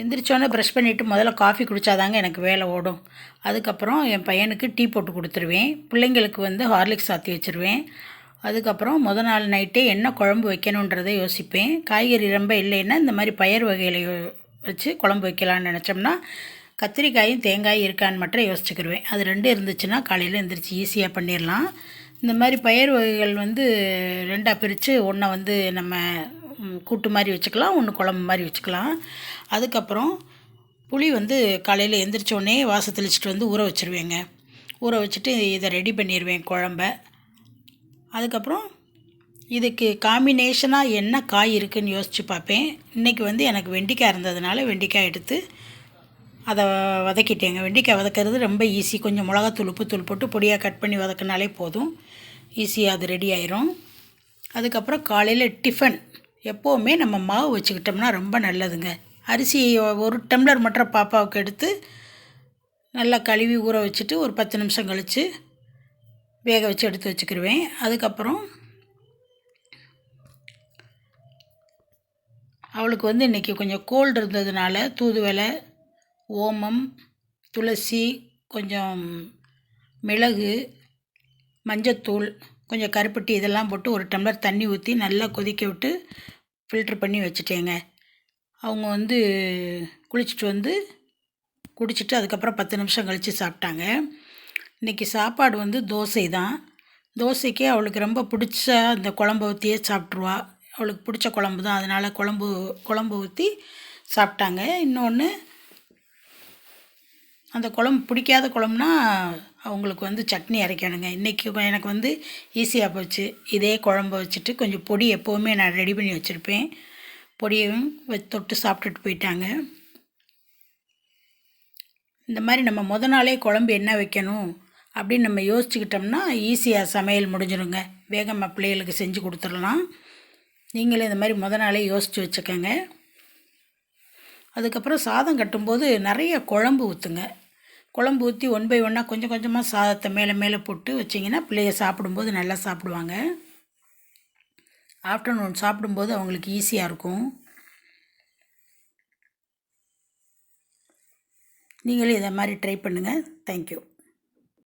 எந்திரிச்சோன்னே brush பண்ணிவிட்டு முதல்ல coffee குடித்தாதாங்க எனக்கு வேலை ஓடும். அதுக்கப்புறம் என் பையனுக்கு டீ போட்டு கொடுத்துருவேன். பிள்ளைங்களுக்கு வந்து ஹார்லிக்ஸ் சாத்தி வச்சுருவேன். அதுக்கப்புறம் முத நாள் நைட்டே என்ன குழம்பு வைக்கணுன்றதை யோசிப்பேன். காய்கறி ரொம்ப இல்லைன்னா இந்த மாதிரி பயிர் வகைகளை வச்சு குழம்பு வைக்கலான்னு நினச்சோம்னா கத்திரிக்காயும் தேங்காயும் இருக்கான்னு மட்டும் யோசிச்சுக்கிருவேன். அது ரெண்டும் இருந்துச்சுன்னா காலையில் எழுந்திரிச்சு ஈஸியாக பண்ணிடலாம் இந்த மாதிரி பயிர் வகைகள் வந்து ரெண்டாக பிரித்து ஒன்றை வந்து நம்ம கூட்டு மாதிரி வச்சுக்கலாம் ஒன்று குழம்பு மாதிரி வச்சுக்கலாம். அதுக்கப்புறம் புளி வந்து காலையில் எந்திரிச்சோடனே வாச தெளிச்சிட்டு வந்து ஊற வச்சுருவேங்க. ஊற வச்சுட்டு இதை ரெடி பண்ணிடுவேன் குழம்ப. அதுக்கப்புறம் இதுக்கு காம்பினேஷனாக என்ன காய் இருக்குதுன்னு யோசித்து பார்ப்பேன். இன்றைக்கி வந்து எனக்கு வெண்டிக்காய் இருந்ததுனால வெண்டிக்காய் எடுத்து அதை வதக்கிட்டேங்க. வெண்டிக்காய் வதக்கிறது ரொம்ப ஈஸி கொஞ்சம் மிளகாத்தூள் உப்புத்தூள் போட்டு பொடியாக கட் பண்ணி வதக்கினாலே போதும். ஈஸியாக அது ரெடி ஆயிரும். அதுக்கப்புறம் காலையில் டிஃபன் எப்போவுமே நம்ம மாவு வச்சுக்கிட்டோம்னா ரொம்ப நல்லதுங்க. அரிசி ஒரு டம்ளர் மட்டும் பாப்பாவுக்கு எடுத்து நல்லா கழுவி ஊற வச்சுட்டு ஒரு பத்து நிமிஷம் கழித்து வேக வச்சு எடுத்து வச்சுக்கிடுவேன் அதுக்கப்புறம் அவளுக்கு வந்து இன்றைக்கி கொஞ்சம் கோல்டு இருந்ததுனால தூதுவலை ஓமம் துளசி கொஞ்சம் மிளகு மஞ்சத்தூள் கொஞ்சம் கருப்பட்டி இதெல்லாம் போட்டு ஒரு டம்ளர் தண்ணி ஊற்றி நல்லா கொதிக்க விட்டு ஃபில்ட்ரு பண்ணி வச்சுட்டேங்க. அவங்க வந்து குளிச்சுட்டு வந்து குடிச்சிட்டு அதுக்கப்புறம் பத்து நிமிஷம் கழித்து சாப்பிட்டாங்க. இன்றைக்கி சாப்பாடு வந்து தோசை தான் தோசைக்கே அவளுக்கு ரொம்ப பிடிச்ச அந்த குழம்பு ஊற்றியே சாப்பிட்ருவா அவளுக்கு பிடிச்ச குழம்பு தான் அதனால் குழம்பு குழம்பு ஊற்றி சாப்பிட்டாங்க. இன்னொன்று அந்த குழம்பு பிடிக்காத குழம்புனா அவங்களுக்கு வந்து சட்னி அரைக்கணுங்க. இன்றைக்கி எனக்கு வந்து ஈஸியாக போச்சு. இதே குழம்பு வச்சுட்டு கொஞ்சம் பொடி எப்போவுமே நான் ரெடி பண்ணி வச்சுருப்பேன். பொடியையும் தொட்டு சாப்பிட்டுட்டு போயிட்டாங்க. இந்த மாதிரி நம்ம முத நாளே குழம்பு என்ன வைக்கணும் அப்படின்னு நம்ம யோசிச்சுக்கிட்டோம்னா ஈஸியாக சமையல் முடிஞ்சிடுங்க வேகமாக பிள்ளைகளுக்கு செஞ்சு கொடுத்துடலாம். நீங்களே இந்த மாதிரி முத நாளே யோசித்து வச்சுக்கோங்க. அதுக்கப்புறம் சாதம் கட்டும்போது நிறைய குழம்பு ஊற்றுங்க குழம்பு ஊற்றி ஒன் பை ஒன்னாக கொஞ்சம் கொஞ்சமாக சாதத்தை மேலே மேலே போட்டு வச்சிங்கன்னா பிள்ளைய சாப்பிடும்போது நல்லா சாப்பிடுவாங்க. ஆஃப்டர்நூன் சாப்பிடும்போது அவங்களுக்கு ஈஸியாக இருக்கும். நீங்களும் இதை மாதிரி ட்ரை பண்ணுங்கள் தேங்க்யூ